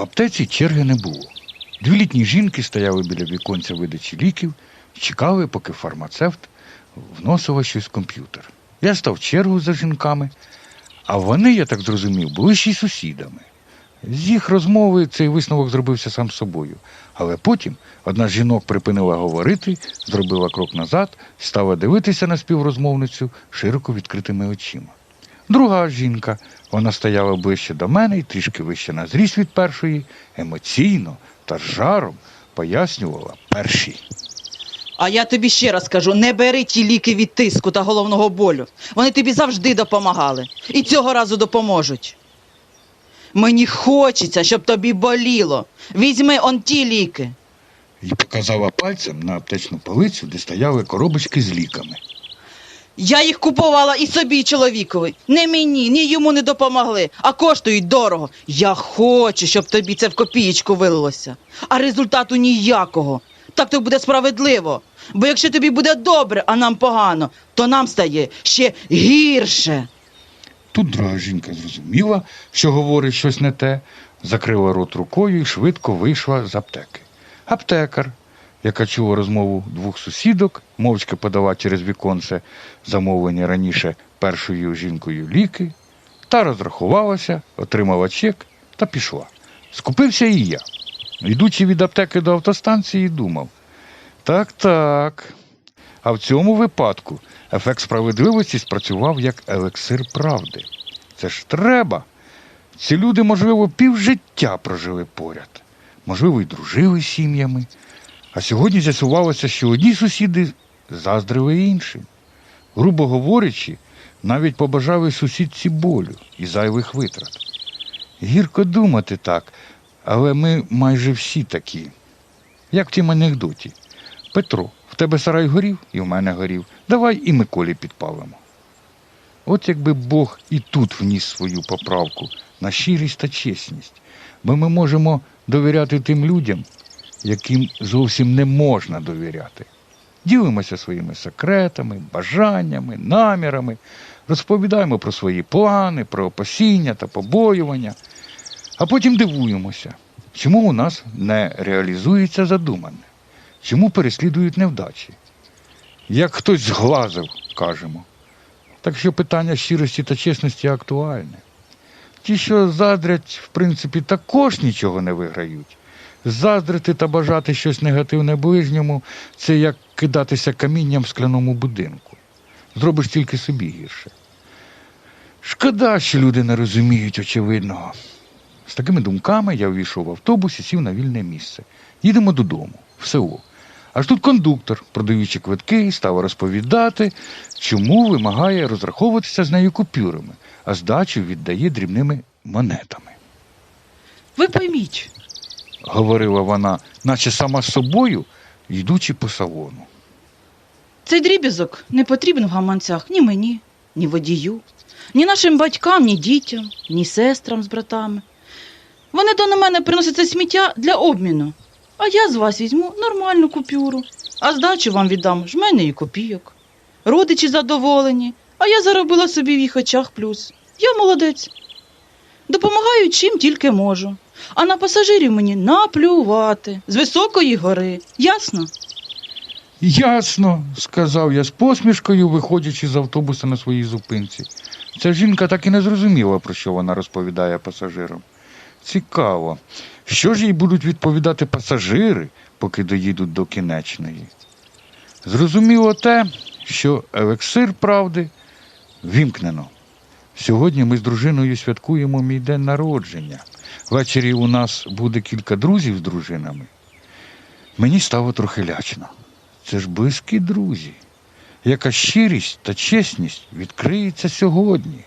Аптеці черги не було. Дві літні жінки стояли біля віконця видачі ліків чекали, поки фармацевт вносив щось в комп'ютер. Я став чергу за жінками, а вони, я так зрозумів, були ще й сусідами. З їх розмови цей висновок зробився сам собою. Але потім одна з жінок припинила говорити, зробила крок назад, стала дивитися на співрозмовницю широко відкритими очима. Друга жінка, вона стояла ближче до мене і трішки вище на зріст від першої, емоційно та з жаром пояснювала першій. А я тобі ще раз кажу: не бери ті ліки від тиску та головного болю. Вони тобі завжди допомагали. І цього разу допоможуть. Мені хочеться, щоб тобі боліло. Візьми он ті ліки. І показала пальцем на аптечну полицю, де стояли коробочки з ліками. Я їх купувала і собі, і чоловікові. Не мені, ні йому не допомогли, а коштують дорого. Я хочу, щоб тобі це в копієчку вилилося. А результату ніякого. Так то буде справедливо. Бо якщо тобі буде добре, а нам погано, то нам стає ще гірше. Тут друга жінка зрозуміла, що говорить щось не те, закрила рот рукою і швидко вийшла з аптеки. Аптекар, яка чула розмову двох сусідок, мовчки подала через віконце замовлені раніше першою жінкою ліки, та розрахувалася, отримала чек та пішла. Скупився і я. Йдучи від аптеки до автостанції, думав: так, так. А в цьому випадку ефект справедливості спрацював як елексир правди. Це ж треба. Ці люди, можливо, півжиття прожили поряд, можливо, й дружили сім'ями. А сьогодні з'ясувалося, що одні сусіди заздрили іншим. Грубо говорячи, навіть побажали сусідці болю і зайвих витрат. Гірко думати так, але ми майже всі такі. Як в тім анекдоті. Петро, в тебе сарай горів і в мене горів. Давай і Миколі підпалимо. От якби Бог і тут вніс свою поправку на щирість та чесність, бо ми можемо довіряти тим людям, яким зовсім не можна довіряти. Ділимося своїми секретами, бажаннями, намірами, розповідаємо про свої плани, про опасіння та побоювання, а потім дивуємося, чому у нас не реалізується задумане, чому переслідують невдачі. Як хтось зглазив, кажемо. Так що питання щирості та чесності актуальне. Ті, що заздрять, в принципі, також нічого не виграють. Заздрити та бажати щось негативне ближньому це як кидатися камінням в скляному будинку. Зробиш тільки собі гірше. Шкода, що люди не розуміють очевидного. З такими думками я увійшов в автобус і сів на вільне місце. Їдемо додому, в село. Аж тут кондуктор, продаючи квитки, став розповідати, чому вимагає розраховуватися з нею купюрами, а здачу віддає дрібними монетами. Ви пойміть, Говорила вона, наче сама з собою, йдучи по салону. цей дріб'язок не потрібен в гаманцях ні мені, ні водію, ні нашим батькам, ні дітям, ні сестрам з братами. Вони до на мене приносять сміття для обміну. А я з вас візьму нормальну купюру, а здачу вам віддам жменею копійок. Родичі задоволені, а я заробила собі в їх очах плюс. Я молодець. Допомагаю чим тільки можу. А на пасажирів мені наплювати з високої гори. Ясно? Ясно, сказав я з посмішкою, виходячи з автобуса на своїй зупинці. Ця жінка так і не зрозуміла, про що вона розповідає пасажирам. Цікаво, що ж їй будуть відповідати пасажири, поки доїдуть до кінечної. Зрозуміло те, що елексир правди вімкнено. Сьогодні ми з дружиною святкуємо мій день народження. Ввечері у нас буде кілька друзів з дружинами. Мені стало трохи лячно. Це ж близькі друзі. Яка щирість та чесність відкриється сьогодні.